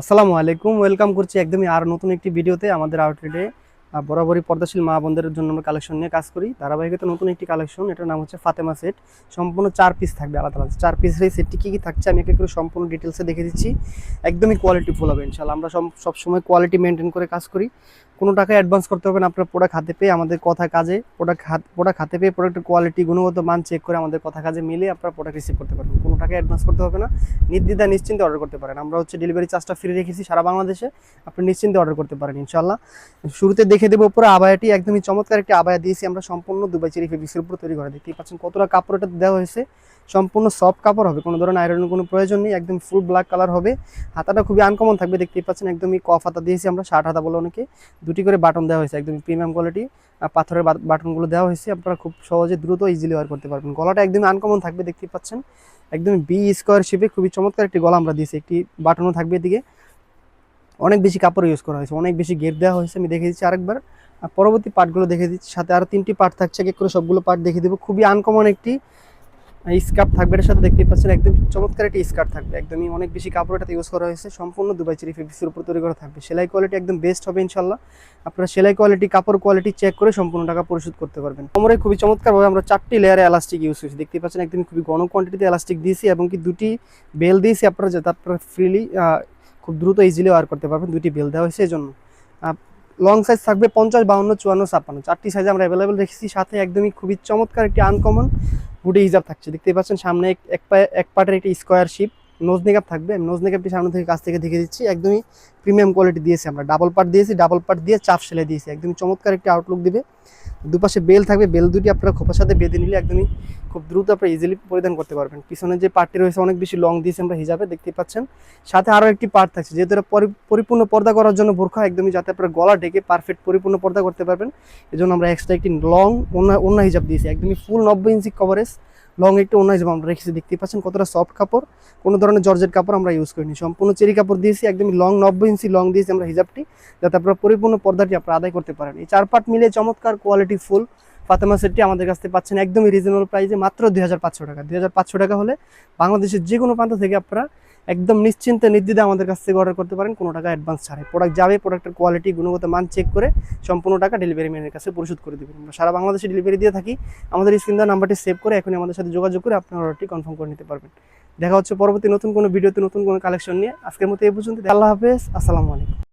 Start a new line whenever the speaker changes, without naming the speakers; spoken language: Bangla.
আসসালামু আলাইকুম। ওয়েলকাম করছি একদমই আর নতুন একটি ভিডিওতে আমাদের আউটলেটে বরাবরই পর্দাশীল মা বোনদের জন্য আমরা কালেকশন নিয়ে কাজ করি। ধারাবাহিকতে নতুন একটি কালেকশন এটার নাম হচ্ছে ফাতেমা সেট সম্পূর্ণ চার পিস থাকবে, আলাদা আলাদা। চার পিসের এই সেটটি কী কী থাকছে, আমি একে করে সম্পূর্ণ ডিটেলসে দেখে দিচ্ছি। একদমই কোয়ালিটি ফুল হবে ইনশাল্লাহ আমরা সব, সবসময় কোয়ালিটি মেনটেন করে কাজ করি। কোনো টাকা অ্যাডভান্স করতে হবে না, আপনার প্রোডাক্ট হাতে পেয়ে আমাদের কথা কাজে প্রোডাক্ট হাত প্রোডাক্ট হাতে পেয়ে প্রোডাক্টের কোয়ালিটি গুণগত মান চেক করে আমাদের কথা কাজে মিলে আপনার প্রোডাক্ট রিসিভ করতে পারবেন। কোনো টাকা অ্যাডভান্স করতে হবে না নির্দ্বিধা নিশ্চিন্তে অর্ডার করতে পারেন। আমরা হচ্ছে ডেলিভারি চার্জটা ফ্রি রেখেছি সারা বাংলাদেশে, আপনি নিশ্চিন্তে অর্ডার করতে পারেন ইনশাল্লাহ শুরুতে দেখে দেবো উপরে আবায়াটি, একদমই চমৎকার একটি আবায়া দিয়েছি আমরা, সম্পূর্ণ দুবাই চেরি ফেব্রিক্সের উপর তৈরি করে। দেখতেই পাচ্ছেন কতটা কাপড় এটা দেওয়া হয়েছে, সম্পূর্ণ সফট কাপড় হবে, কোনো ধরনের আয়রনের কোনো প্রয়োজন নেই, একদম ফুল ব্ল্যাক কালার হবে। হাতাটা খুবই আনকমন থাকবে, দেখতেই পাচ্ছেন একদমই কফ হাতা দিয়েছি আমরা শার্ট হাতা বলে অনেকে। দুটি করে বাটন দেওয়া হয়েছে একদম প্রিমিয়াম কোয়ালিটি পাথরের বাটনগুলো দেওয়া হয়েছে। আপনারা খুব সহজে দ্রুত ইজিলি ওয়ার করতে পারবেন। গলাটা একদম আনকমন থাকবে দেখতে পাচ্ছেন। একদম বি স্কোয়ার শেপে খুবই চমৎকার একটি গলা আমরা দিয়েছি। একটি বাটনও থাকবে এদিকে। অনেক বেশি কাপড় ইউজ করা হয়েছে, অনেক বেশি গেট দেওয়া হয়েছে। আমি দেখে দিচ্ছি আরেকবার। আর পরবর্তী পার্টগুলো দেখে দিচ্ছি। সাথে আরও তিনটি পার্ট থাকছে, এক করে সবগুলো পার্ট দেখে দেবো। খুবই আনকমন একটি স্কার্ট থাকবে, এটার সাথে দেখতেই পাচ্ছেন একদম চমৎকার একটি স্কার্ট থাকবে। একদমই অনেক বেশি কাপড় এটাতে ইউজ করা হয়েছে। সম্পূর্ণ দুবাই চেরি ফেব্রিক্সের উপর তৈরি করা থাকবে। সেলাই কোয়ালিটি একদম বেস্ট হবে ইনশাল্লাহ আপনারা সেলাই কোয়ালিটি কাপড় কোয়ালিটি চেক করে সম্পূর্ণ টাকা পরিশোধ করতে পারবেন। কোমরে খুবই চমৎকারভাবে আমরা চারটি লেয়ারে এলাস্টিক ইউজ করেছি। দেখতেই পাচ্ছেন একদম খুবই ঘন কোয়ান্টিটিতে এলাস্টিক দিয়েছি এবং কি দুটি বেল দিয়েছি আপনারা যাতে আপনারা ফ্রিলি খুব দ্রুত ইজিলি ওয়ার করতে পারবেন। দুটি বেল দেওয়া হয়েছে এই জন্য লং সাইজ থাকবে পঞ্চাশ, বাউন্ন, চুয়ান্ন, ছাপ্পান্ন। চারটি সাইজ আমরা অ্যাভেলেবেল রেখেছি। সাথে একদমই খুবই চমৎকার একটি আনকমন হুডি হিজাব থাকছে। দেখতে পাচ্ছেন সামনে এক- পাটের একটি স্কোয়ার শিপ নোজ নেকআপ থাকবে। নোজ নেকআপটি সামনে থেকে কাছ থেকে দেখে দিচ্ছি। একদমই প্রিমিয়াম কোয়ালিটি দিয়েছি আমরা। ডাবল পার্ট দিয়েছি ডাবল পার্ট দিয়ে চাপ সেলাই দিয়েছি। একদমই চমৎকার একটি আউটলুক দিবে। দুপাশে বেল থাকবে বেল দুটি আপনারা খোপার সাথে বেঁধে নিলে একদমই খুব দ্রুত আপনারা ইজিলি পরিধান করতে পারবেন। পিছনে যে পার্টটি রয়েছে অনেক বেশি লং দিয়েছি আমরা হিজাবে, দেখতেই পাচ্ছেন। সাথে আরও একটি পার্ট থাকছে, যেহেতু এটা পরি- পরিপূর্ণ পর্দা করার জন্য বোরখা একদমই যাতে আপনার গলা ঢেকে পারফেক্ট পরিপূর্ণ পর্দা করতে পারবেন। এই জন্য আমরা এক্সট্রা একটি লং ওনা ওনা হিসাব দিয়েছি। একদমই ফুল নব্বই ইঞ্চি কভারেজ লং একটু ওনা হিসাব আমরা রেখেছি। দেখতেই পাচ্ছেন কতটা সফট কাপড়, কোনো ধরনের জর্জেট কাপড় আমরা ইউজ করিনি। সম্পূর্ণ চেরি কাপড় দিয়েছি, একদমই লং নব্বই ইঞ্চি লং দিয়েছি আমরা হিজাবটি, যাতে আপনারা পরিপূর্ণ পর্দাটি আপনারা আদায় করতে পারেন। এই চার পার্ট মিলে চমৎকার কোয়ালিটি ফুল ফাতেমা সেটটি আমাদের কাছ থেকে পাচ্ছেন একদমই রিজনেবল প্রাইসে মাত্র দুই হাজার পাঁচশো টাকা। দুই হাজার পাঁচশো টাকা হলে বাংলাদেশের যে কোনো প্রান্ত থেকে আপনারা একদম নিশ্চিন্তে নির্দ্বিধা আমাদের কাছ থেকে অর্ডার করতে পারেন, কোনো টাকা অ্যাডভান্স ছাড়াই। প্রোডাক্ট যাবে প্রোডাক্টের কোয়ালিটি গুণগত মান চেক করে সম্পূর্ণ টাকা ডেলিভারি ম্যানের কাছে পরিশোধ করে দেবেন। আমরা সারা বাংলাদেশে ডেলিভারি দিয়ে থাকি। আমাদের স্ক্রিন দেওয়া নাম্বারটি সেভ করে এখনই আমাদের সাথে যোগাযোগ করে আপনার অর্ডারটি কনফার্ম করে নিতে পারবেন। দেখা হচ্ছে পরবর্তী নতুন কোনো ভিডিওতে, নতুন কোনো কালেকশন নিয়ে। আজকের মতো এই পর্যন্ত আল্লাহ হাফেজ। আসসালামু আলাইকুম।